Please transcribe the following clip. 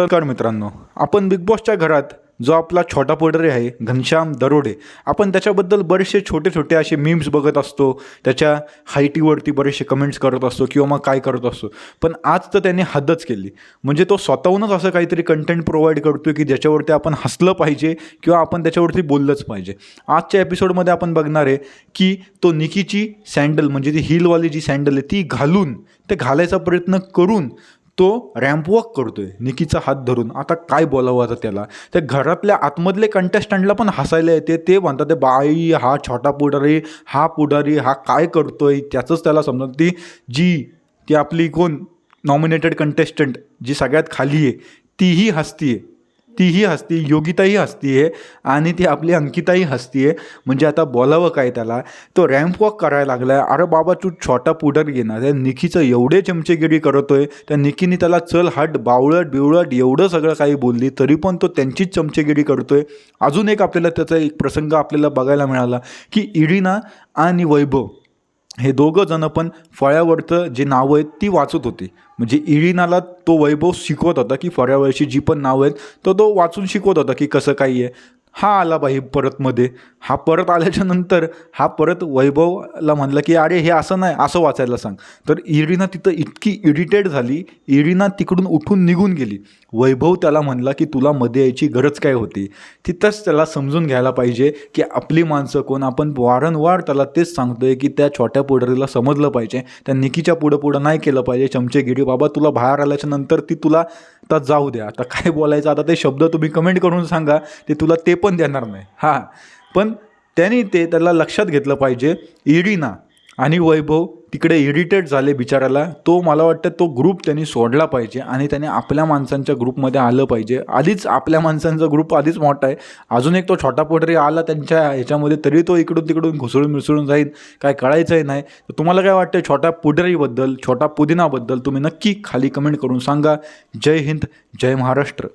नमस्कार मित्रांनो. आपण बिग बॉसच्या घरात जो आपला छोटा पोडरे आहे घनश्याम दरोडे आपण त्याच्याबद्दल बरेचसे छोटे छोटे असे मीम्स बघत असतो. त्याच्या हायटीवरती बरेचसे कमेंट्स करत असतो किंवा मग काय करत असतो. पण आज तर त्याने हद्दच केली. म्हणजे तो स्वतःहूनच असं काहीतरी कंटेंट प्रोव्हाइड करतो की ज्याच्यावरती आपण हसलं पाहिजे किंवा आपण त्याच्यावरती बोललंच पाहिजे. आजच्या एपिसोडमध्ये आपण बघणार आहे की तो निकीची सँडल म्हणजे ती हिलवाली जी सँडल आहे ती घालून ते घालायचा प्रयत्न करून तो रॅम्पवॉक करतोय निकीचा हात धरून. आता काय बोलावं आता त्याला? त्या घरातल्या आतमधले कंटेस्टंटला पण हसायला येते. ते म्हणतात ते बाई हा छोटा पुढारी हा पुढारी हा काय करतोय? त्याचंच त्याला समजत. ती जी ती आपली कोण? नॉमिनेटेड कंटेस्टंट जी सगळ्यात खाली आहे तीही हसतीये. तीही हसती योगिताही हसती आहे आणि ती आपली अंकिताही हसती आहे म्हणजे आता बोलावं काय त्याला? तो रॅम्प वॉक करायला लागला आहे अरे बाबा तू छोटा पुढर घेणार त्या निखीचं एवढे चमचेगिरी करतोय. त्या निखीने त्याला चल हट बावळट बिवळट एवढं सगळं काही बोलली तरी पण तो त्यांचीच चमचेगिरी करतोय. अजून एक आपल्याला त्याचा एक प्रसंग आपल्याला बघायला मिळाला की इडीना आणि वैभव. हे दोघं जण पण फळ्यावरचं जे नावं आहेत ती वाचत होती. म्हणजे इरिनाला तो वैभव शिकवत होता की फळ्यावरची जी पण नावं आहेत तर तो वाचून शिकवत होता की कसं काही आहे. हा आला बाई परत मध्ये. हा परत आल्याच्यानंतर हा परत वैभवला म्हणलं की अरे हे असं नाही असं वाचायला सांग. तर इरिना तिथं इतकी इरिटेट झाली इरिना तिकडून उठून निघून गेली. वैभव त्याला म्हणला की तुला मध्ये यायची गरज काय होती? तिथंच त्याला समजून घ्यायला पाहिजे की आपली माणसं कोण? आपण वारंवार त्याला तेच सांगतोय की त्या छोट्या पुढारीला समजलं पाहिजे. त्या निकीच्या पुढं पुढं नाही केलं पाहिजे. चमचेगिरी बाबा तुला बाहेर आल्याच्यानंतर ती तुला आता जाऊ द्या. आता काय बोलायचं आता ते शब्द तुम्ही कमेंट करून सांगा ते तुला ते पण देणार नाही. हां. पण त्यांनी ते त्याला लक्षात घेतलं पाहिजे. इरिना आणि वैभव तिकडे इरिटेट झाले बिचाराला तो मला वाटतं तो ग्रुप त्यांनी सोडला पाहिजे आणि त्याने आपल्या माणसांच्या ग्रुपमध्ये आलं पाहिजे. आधीच आपल्या माणसांचा ग्रुप आधीच मोठा आहे. अजून एक तो छोटा पोटरी आला त्यांच्या ह्याच्यामध्ये तरी तो इकडून तिकडून घुसळून मिसळून जाईल. काय कळायचंही नाही. तर तुम्हाला काय वाटतं छोटा पुढरीबद्दल छोटा पुदिनाबद्दल तुम्ही नक्की खाली कमेंट करून सांगा. जय हिंद जय महाराष्ट्र.